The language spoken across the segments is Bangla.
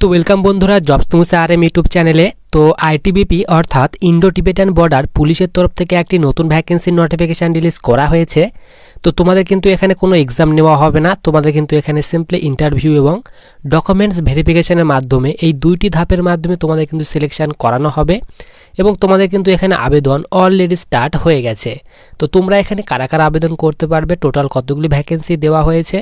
তো ওয়েলকাম বন্ধুরা জবস তুমসে আর এম ইউটিউব চ্যানেলে তো আইটিবিপি অর্থাৎ ইন্ডো টিবেটান বর্ডার পুলিশের তরফ থেকে একটি নতুন ভ্যাকেন্সির নোটিফিকেশান রিলিজ করা হয়েছে। তো তোমাদের কিন্তু এখানে কোনো এক্সাম নেওয়া হবে না। তোমাদের কিন্তু এখানে সিম্পলি ইন্টারভিউ এবং ডকুমেন্টস ভেরিফিকেশানের মাধ্যমে এই দুইটি ধাপের মাধ্যমে তোমাদের কিন্তু সিলেকশান করানো হবে। এবং তোমাদের কিন্তু এখানে আবেদন অলরেডি স্টার্ট হয়ে গেছে। তো তোমরা এখানে কারা কারা আবেদন করতে পারবে? টোটাল কতগুলি ভ্যাকেন্সি দেওয়া হয়েছে?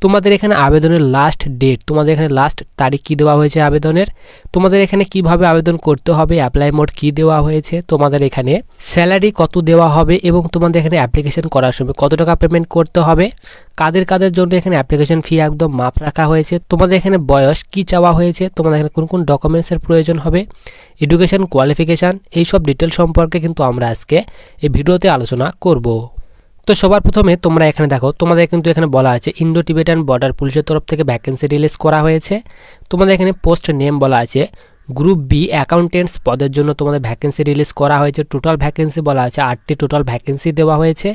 তোমাদের এখানে আবেদনের লাস্ট ডেট তোমাদের এখানে লাস্ট তারিখ কী দেওয়া হয়েছে আবেদনের? তোমাদের এখানে কীভাবে আবেদন করতে হবে? অ্যাপ্লাই মোড কী দেওয়া হয়েছে? তোমাদের এখানে স্যালারি কত দেওয়া হবে? এবং তোমাদের এখানে অ্যাপ্লিকেশন করার সময় কত টাকা পেমেন্ট করতে হবে? কাদের কাদের জন্য এখানে অ্যাপ্লিকেশন ফি একদম মাপ রাখা হয়েছে? তোমাদের এখানে বয়স, কি চাওয়া হয়েছে? তোমাদের এখানে কোন কোন ডকুমেন্টসের প্রয়োজন হবে? এডুকেশন কোয়ালিফিকেশান এইসব ডিটেল সম্পর্কে কিন্তু আমরা আজকে এই ভিডিওতে আলোচনা করব। তো সবার প্রথমে তোমরা এখানে দেখো, তোমাদের কিন্তু এখানে বলা আছে ইন্ডো টিবেটান বর্ডার পুলিশের তরফ থেকে ভ্যাকেন্সি রিলিজ করা হয়েছে। তোমাদের এখানে পোস্ট নেম বলা আছে গ্রুপ বি অ্যাকাউন্টেন্টস পদের জন্য তোমাদের ভ্যাকেন্সি রিলিজ করা হয়েছে। টোটাল ভ্যাকেন্সি বলা আছে, আটটি টোটাল ভ্যাকেন্সি দেওয়া হয়েছে।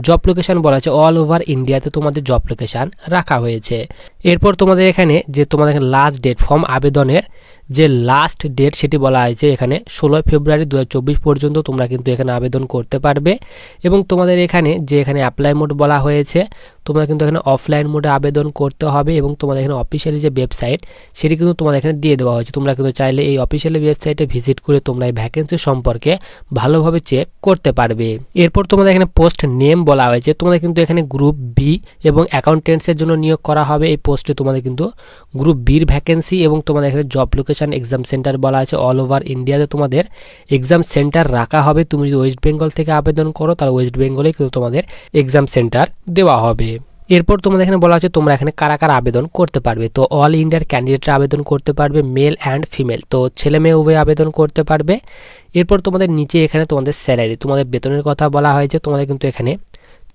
জব লোকেশন বলা আছে অল ওভার ইন্ডিয়াতে তোমাদের জব লোকেশান রাখা হয়েছে। এরপর তোমাদের এখানে যে তোমাদের লাস্ট ডেট ফর্ম আবেদনের যে লাস্ট ডেট সেটি বলা হয়েছে এখানে ষোলোই ফেব্রুয়ারি দু হাজার চব্বিশ পর্যন্ত তোমরা কিন্তু এখানে আবেদন করতে পারবে। এবং তোমাদের এখানে যে এখানে অ্যাপ্লাই মোড বলা হয়েছে, তোমরা কিন্তু এখানে অফলাইন মোডে আবেদন করতে হবে এবং তোমাদের এখানে অফিসিয়ালি যে ওয়েবসাইট সেটি কিন্তু তোমাদের এখানে দিয়ে দেওয়া হয়েছে। তোমরা কিন্তু চাইলে এই অফিসিয়ালি ওয়েবসাইটে ভিজিট করে তোমরা এই ভ্যাকেন্সি সম্পর্কে ভালোভাবে চেক করতে পারবে। এরপর তোমাদের এখানে পোস্ট নেম বলা হয়েছে। তোমাদের কিন্তু এখানে গ্রুপ বি এবং অ্যাকাউন্টেন্টসের জন্য নিয়োগ করা হবে। এই পোস্টে তোমাদের কিন্তু গ্রুপ বির ভ্যাকেন্সি এবং তোমাদের এখানে জব লোকেশন এক্সাম সেন্টার বলা আছে অল ওভার ইন্ডিয়াতে তোমাদের এক্সাম সেন্টার রাখা হবে। তুমি যদি ওয়েস্ট বেঙ্গল থেকে আবেদন করো, তাহলে ওয়েস্ট বেঙ্গলে কিন্তু তোমাদের এক্সাম সেন্টার দেওয়া হবে। এরপর তোমাদের এখানে বলা হচ্ছে তোমরা এখানে কারা কারা আবেদন করতে পারবে। তো অল ইন্ডিয়ার ক্যান্ডিডেটরা আবেদন করতে পারবে মেল অ্যান্ড ফিমেল তো ছেলে মেয়ে উভয় আবেদন করতে পারবে। এরপর তোমাদের নিচে এখানে তোমাদের স্যালারি তোমাদের বেতনের কথা বলা হয়েছে। তোমাদের কিন্তু এখানে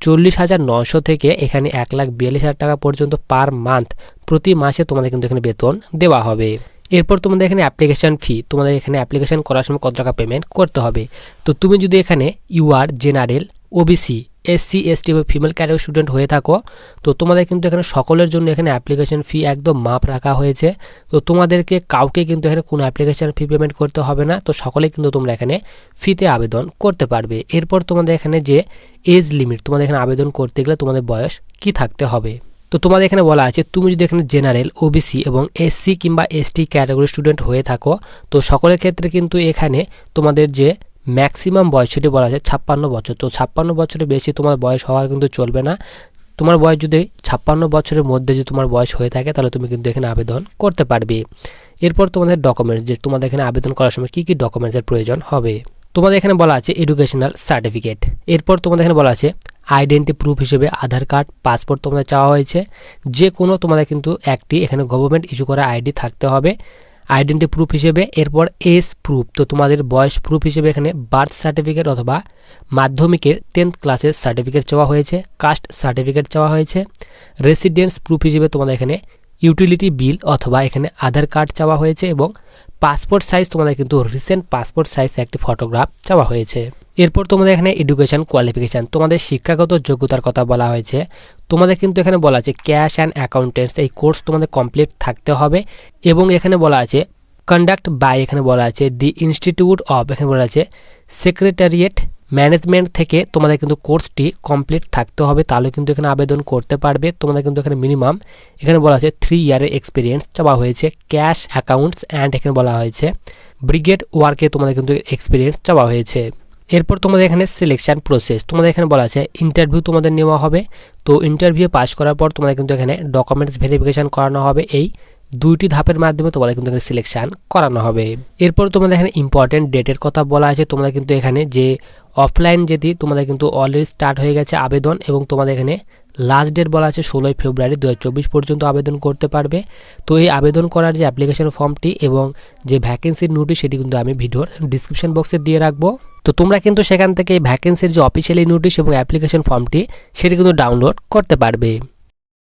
চল্লিশ হাজার নশো থেকে এখানে এক লাখ বিয়াল্লিশ হাজার টাকা পর্যন্ত পার মান্থ প্রতি মাসে তোমাদের কিন্তু এখানে বেতন দেওয়া হবে। এরপর তোমাদের এখানে অ্যাপ্লিকেশান ফি তোমাদের এখানে অ্যাপ্লিকেশান করার সময় কত টাকা পেমেন্ট করতে হবে। তো তুমি যদি এখানে UR general OBC SC ST বা ফিমেল ক্যাটাগরি স্টুডেন্ট হয়ে থাকো। তো তোমাদের কিন্তু এখানে সকলের জন্য এখানে অ্যাপ্লিকেশন ফি একদম মাপ রাখা হয়েছে। তো তোমাদেরকে কাউকে কিন্তু এখানে কোনো অ্যাপ্লিকেশন ফি পেমেন্ট করতে হবে না। তো সকলে কিন্তু তোমরা এখানে ফিতে আবেদন করতে পারবে। এরপর তোমাদের এখানে যে এজ লিমিট তোমাদের এখানে আবেদন করতে গেলে তোমাদের বয়স কি থাকতে হবে? তো তোমাদের এখানে বলা আছে, তুমি যদি এখানে জেনারেল ওবিসি এবং এসসি কিংবা এসটি ক্যাটাগরি স্টুডেন্ট হয়ে থাকো, তো সকলের ক্ষেত্রে কিন্তু এখানে তোমাদের যে ম্যাক্সিমাম বয়স সেটি বলা যায় ছাপ্পান্ন বছর। তো ছাপ্পান্ন বছরের বেশি তোমার বয়স হওয়া কিন্তু চলবে না। তোমার বয়স যদি ছাপ্পান্ন বছরের মধ্যে যদি তোমার বয়স হয়ে থাকে, তাহলে তুমি কিন্তু এখানে আবেদন করতে পারবে। এরপর তোমাদের ডকুমেন্টস যে তোমাদের এখানে আবেদন করার সময় কী কী ডকুমেন্টসের প্রয়োজন হবে? তোমাদের এখানে বলা আছে এডুকেশনাল সার্টিফিকেট এরপর তোমাদের এখানে বলা আছে আইডেন্টি প্রুফ হিসেবে আধার কার্ড পাসপোর্ট তোমাদের চাওয়া হয়েছে। যে কোনো তোমাদের কিন্তু একটি এখানে গভর্নমেন্ট ইস্যু করা আইডি থাকতে হবে। আইডেন্টি প্রুফ হিসেবে, এরপর এস প্রুফ তো তোমাদের বয়স প্রুফ হিসেবে এখানে বার্থ সার্টিফিকেট অথবা মাধ্যমিকের টেন্থ ক্লাসের সার্টিফিকেট চাওয়া হয়েছে কাস্ট সার্টিফিকেট চাওয়া হয়েছে রেসিডেন্স প্রুফ হিসেবে তোমাদের এখানে ইউটিলিটি বিল অথবা এখানে আধার কার্ড চাওয়া হয়েছে এবং পাসপোর্ট সাইজ তোমাদের কিন্তু রিসেন্ট পাসপোর্ট সাইজ একটি ফটোগ্রাফ চাওয়া হয়েছে। এরপর তোমাদের এখানে এডুকেশন কোয়ালিফিকেশান তোমাদের শিক্ষাগত যোগ্যতার কথা বলা হয়েছে তোমাদের কিন্তু এখানে বলা আছে ক্যাশ অ্যান্ড অ্যাকাউন্টেন্টস, এই কোর্স তোমাদের কমপ্লিট থাকতে হবে। এবং এখানে বলা আছে কন্ডাক্ট বাই, এখানে বলা আছে দি ইনস্টিটিউট অফ, এখানে বলা আছে সেক্রেটারিয়েট ম্যানেজমেন্ট থেকে তোমাদের কিন্তু কোর্সটি কমপ্লিট থাকতে হবে। তাহলে কিন্তু এখানে আবেদন করতে পারবে, তোমাদের কিন্তু এখানে মিনিমাম এখানে বলা আছে থ্রি ইয়ারের এক্সপিরিয়েন্স চাওয়া হয়েছে। ক্যাশ, অ্যাকাউন্টস অ্যান্ড এখানে বলা হয়েছে ব্রিগেড ওয়ার্কে তোমাদের কিন্তু এক্সপিরিয়েন্স চাওয়া হয়েছে। এরপর তোমাদের এখানে সিলেকশান প্রসেস তোমাদের এখানে বলা আছে ইন্টারভিউ তোমাদের নেওয়া হবে। তো ইন্টারভিউ পাস করার পর তোমাদের কিন্তু এখানে ডকুমেন্টস ভেরিফিকেশন করানো হবে। এই দুইটি ধাপের মাধ্যমে তোমাদের কিন্তু এখানে সিলেকশান করানো হবে। এরপর তোমাদের এখানে ইম্পর্টেন্ট ডেটের কথা বলা আছে। তোমাদের কিন্তু এখানে যে অফলাইন যেটি, তোমাদের কিন্তু অলরেডি স্টার্ট হয়ে গেছে আবেদন এবং তোমাদের এখানে লাস্ট ডেট বলা আছে ষোলোই ফেব্রুয়ারি দু হাজার চব্বিশ পর্যন্ত আবেদন করতে পারবে। তো এই আবেদন করার যে অ্যাপ্লিকেশন ফর্মটি এবং যে ভ্যাকেন্সির নোটিশ সেটি কিন্তু আমি ভিডিওর ডিসক্রিপশন বক্সে দিয়ে রাখব। তো তোমরা কিন্তু সেখান থেকে ভ্যাকেন্সির যে অফিসিয়ালি নোটিশ এবং অ্যাপ্লিকেশন ফর্মটি সেটি কিন্তু ডাউনলোড করতে পারবে।